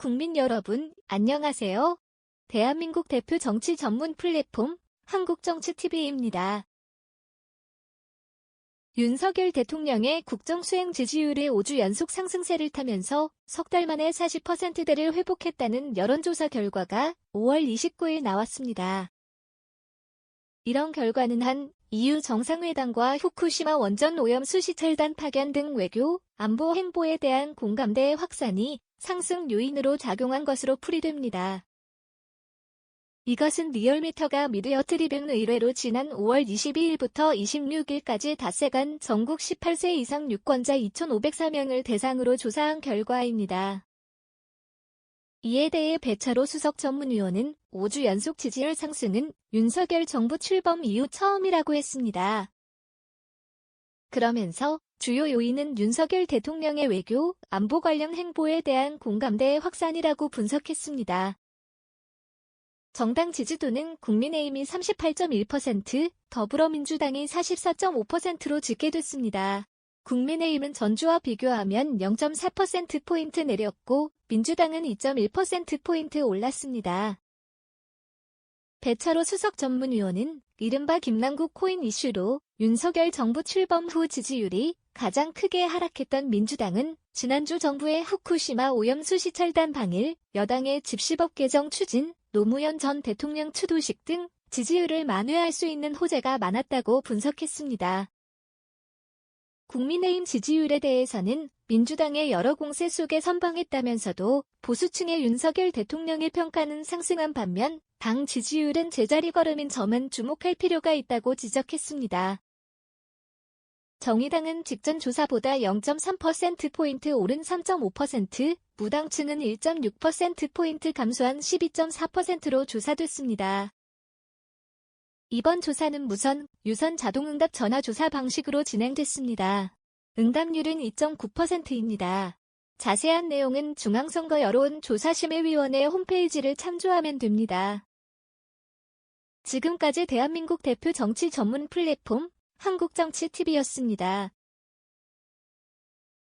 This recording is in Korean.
국민 여러분, 안녕하세요. 대한민국 대표 정치 전문 플랫폼 한국정치TV입니다. 윤석열 대통령의 국정수행 지지율이 5주 연속 상승세를 타면서 석 달 만에 40%대를 회복했다는 여론조사 결과가 5월 29일 나왔습니다. 이런 결과는 한 EU 정상회담과 후쿠시마 원전 오염 수시철단 파견 등 외교, 안보 행보에 대한 공감대의 확산이 상승 요인으로 작용한 것으로 풀이됩니다. 이것은 리얼미터가 미디어 트리뷴 의뢰로 지난 5월 22일부터 26일까지 닷새간 전국 18세 이상 유권자 2,504명을 대상으로 조사한 결과입니다. 이에 대해 배철호 수석 전문위원은 5주 연속 지지율 상승은 윤석열 정부 출범 이후 처음이라고 했습니다. 그러면서 주요 요인은 윤석열 대통령의 외교, 안보 관련 행보에 대한 공감대의 확산이라고 분석했습니다. 정당 지지도는 국민의힘이 38.1%, 더불어민주당이 44.5%로 집계됐습니다. 국민의힘은 전주와 비교하면 0.4%포인트 내렸고 민주당은 2.1%포인트 올랐습니다. 배철호 수석 전문위원은 이른바 김남국 코인 이슈로 윤석열 정부 출범 후 지지율이 가장 크게 하락했던 민주당은 지난주 정부의 후쿠시마 오염 수시철단 방일, 여당의 집시법 개정 추진, 노무현 전 대통령 추도식 등 지지율을 만회할 수 있는 호재가 많았다고 분석했습니다. 국민의힘 지지율에 대해서는 민주당의 여러 공세 속에 선방했다면서도 보수층의 윤석열 대통령의 평가는 상승한 반면 당 지지율은 제자리 걸음인 점은 주목할 필요가 있다고 지적했습니다. 정의당은 직전 조사보다 0.3%포인트 오른 3.5%, 무당층은 1.6%포인트 감소한 12.4%로 조사됐습니다. 이번 조사는 무선, 유선 자동응답 전화조사 방식으로 진행됐습니다. 응답률은 2.9%입니다. 자세한 내용은 중앙선거 여론 조사심의위원회 홈페이지를 참조하면 됩니다. 지금까지 대한민국 대표 정치 전문 플랫폼 한국정치TV였습니다.